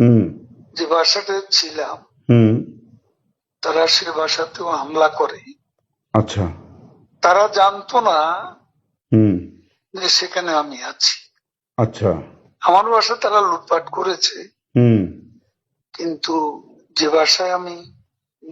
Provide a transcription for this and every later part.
হুম। যে বাসাতে ছিলাম হুম। তারা সে বাসাতেও হামলা করে। আচ্ছা। তারা জানতো না যে সেখানে আমি আছি। আচ্ছা। আমার বাসা তারা লুটপাট করেছে। হুম। কিন্তু যে বাসায় আমি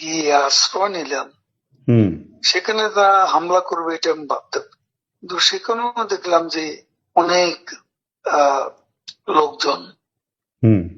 গিয়ে আশ্রয় নিলাম হুম। সেখানে তারা হামলা করবে এটা আমি ভাবতাম। কিন্তু সেখানেও দেখলাম যে অনেক আহ, লোকজন হুম।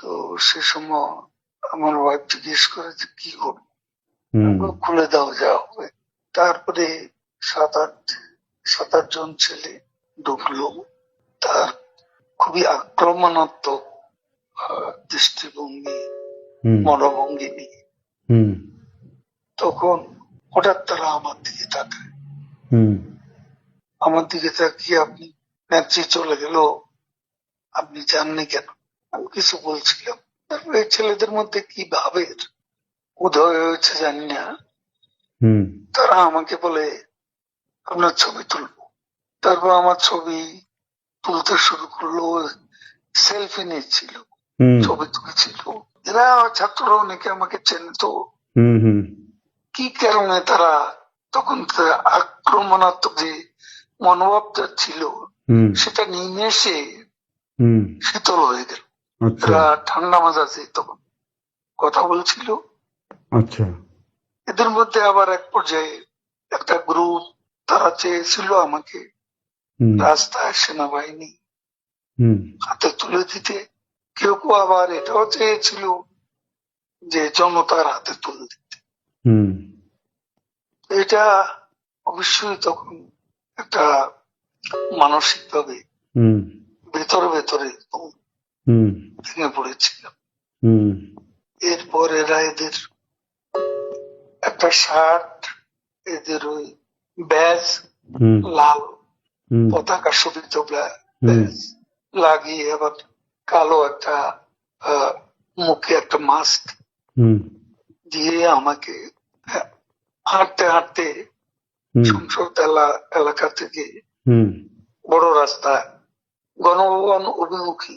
তো সে সময় আমার ওয়াইফ জিজ্ঞেস করে যে কি করব খুলে দাও যা হবে। তারপরে সাত আট সাত আট জন ছেলে ঢুকলো। তার খুবই আক্রমণাত্মক দৃষ্টিভঙ্গি মনোভঙ্গি নিয়ে। হুম। তখন হঠাৎ তারা আমার দিকে তাকায়। হুম। আমার দিকে তাকিয়ে আপনি নেত্রী চলে গেল আপনি জাননি কেন? আমি কিছু বলছিলাম। তারপরে ছেলেদের মধ্যে কি ভাবের? উদয় হয়েছে জানি না। তারা আমাকে বলে আপনার ছবি তুলবো। তারপর আমার ছবি তুলতে শুরু করল সেলফি নিচ্ছিল ছবি তুলছিল। এরা ছাত্ররা অনেকে আমাকে চেনে তো হুম হুম। কি কারণে তারা তখন তার আক্রমণাত্মক যে মনোভাবটা ছিল হুম। সেটা নিমেষে হুম। শীতল হয়ে গেল। আচ্ছা। ঠান্ডা মাজাজে তখন কথা বলছিল। আচ্ছা। এদের মধ্যে আবার এক পর্যায়ে একটা গ্রুপ তারা চেয়েছিল আমাকে রাস্তায় সেনাবাহিনী হাতে তুলে দিতে। কেউ কেউ আবার এটাও চেয়েছিল যে জনতার হাতে তুলে দিতে। হুম। এটা অবশ্যই তখন একটা মানসিক ভাবে হুম। ভেতরে ভেতরে ভেঙে পড়েছিলাম এরপর এরা এদের একটা শার্ট এদের ওই ব্যাজ লাল পতাকা শোভিত ব্যাজ লাগিয়ে আবার কালো একটা মুখে একটা মাস্ক দিয়ে আমাকে হাঁটতে হাঁটতে সংসদ এলা- এলাকা থেকে বড় রাস্তা গণভবন অভিমুখী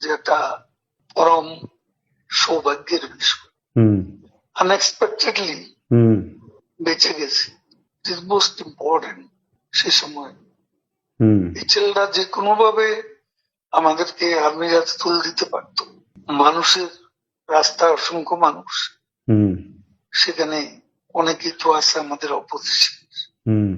যে একটা পরম সৌভাগ্যের বিষয়। আনএক্সপেক্টেডলি বেঁচে গেছে। ইজ মোস্ট ইম্পর্টেন্ট সে সময়। এই ছেলেরা যে কোনো ভাবে আমাদেরকে আর্মির হাতে তুলে দিতে পারতো। মানুষের রাস্তা অসংখ্য মানুষ। হুম। সেখানে অনেকেই তো আছে আমাদের অপোজিশন হুম।